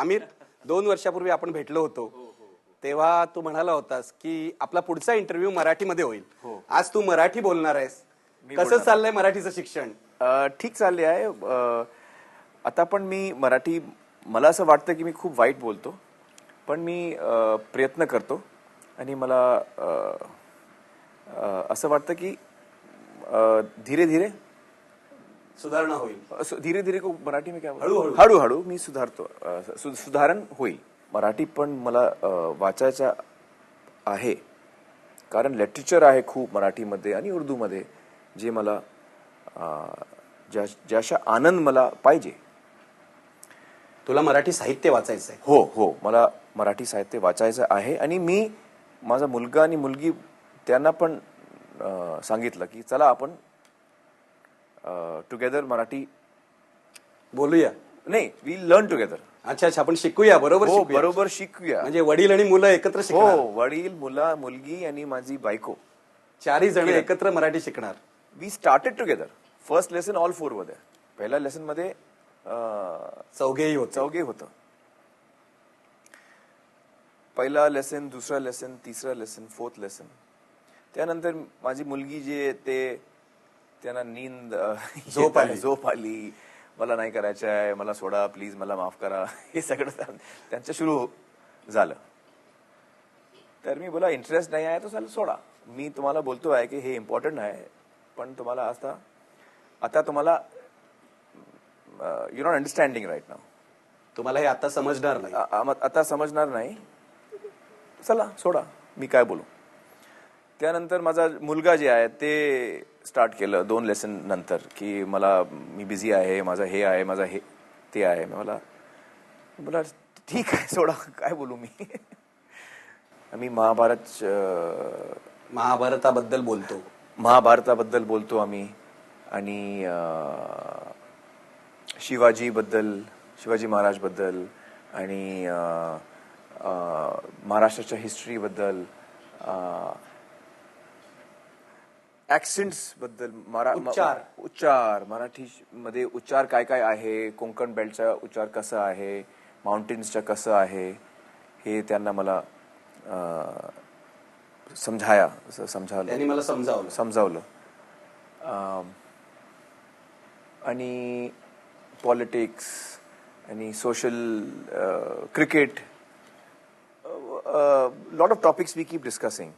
आमिर दोन वर्षापूर्वी आपण भेटलो होतो. तेव्हा तू म्हणाला होतास की आपला पुढचा इंटरव्ह्यू मराठीमध्ये होईल. आज तू मराठी बोलणार आहेस. कसं चाललंय मराठीचं शिक्षण? ठीक चालले आहे आता पण मी मराठी मला असं वाटतं की मी खूप वाईट बोलतो. पण मी प्रयत्न करतो. आणि मला असं वाटतं की धीरे धीरे सुधारणा होईल. असं धीरे धीरे को मराठी में क्या? हळूहळू. हळूहळू मी सुधारतो. सु- सुधारण होईल. मराठी पण मला वाचायचं आहे. कारण लिटरेचर आहे खूप मराठीमध्ये आणि उर्दूमध्ये जे मला ज्या ज्याचा आनंद मला पाहिजे. तुला मराठी साहित्य वाचायचंय. हो हो. मला मराठी साहित्य वाचायचं आहे आणि मी माझा मुलगा आणि मुलगी त्यांना पण सांगितलं की चला आपण टुगेदर मराठी बोलूया. नाही वी लर्न टुगेदर अच्छा अच्छा आपण शिकूया बरोबर हो शिकूया. बरोबर शिकूया. म्हणजे वडील आणि मुलं एकत्र हो शिकणार. वडील मुला मुलगी आणि माझी बायको. चारही जण एकत्र मराठी शिकणार. We started together first lesson all फोरमध्ये पहिल्या लेसनमध्ये अं, चौघेही होते. चौघे होतं. पहिला लेसन दुसरा लेसन तिसरा लेसन फोर्थ लेसन त्यानंतर माझी मुलगी जी ते त्यांना नींद झोप आली. झोप आली. मला नाही करायचं आहे मला सोडा प्लीज मला माफ करा. हे सगळं त्या- त्यांचं सुरू झालं. तर मी बोला इंटरेस्ट नाही आहे तो चालेल सोडा. मी तुम्हाला बोलतो आहे की हे इम्पॉर्टंट आहे पण तुम्हाला आता आता तुम्हाला यू नॉट अंडरस्टँडिंग राईट नाव तुम्हाला हे आता समजणार नाही. आता समजणार नाही. चला सोडा. मी काय बोलू? त्यानंतर माझा मुलगा जे आहे ते स्टार्ट केलं दोन लेसन नंतर की मला मी बिझी आहे माझं हे आहे माझं हे ते आहे. मला बोला ठीक आहे सोडा काय बोलू मी? आम्ही महाभारत महाभारताबद्दल बोलतो. महाभारताबद्दल बोलतो आम्ही. आणि शिवाजीबद्दल शिवाजी महाराजबद्दल आणि महाराष्ट्राच्या हिस्ट्रीबद्दल ऍक्सेंट्सबद्दल मरा उच्चार. उच्चार. मराठी मध्ये उच्चार काय काय आहे? कोकण बेल्टचा उच्चार कसा आहे? माउंटेन्सचा कसं आहे? हे त्यांना मला समजाया समजावलं मला समजावलं. समजावलं. आणि पॉलिटिक्स आणि social cricket lot of topics we keep discussing.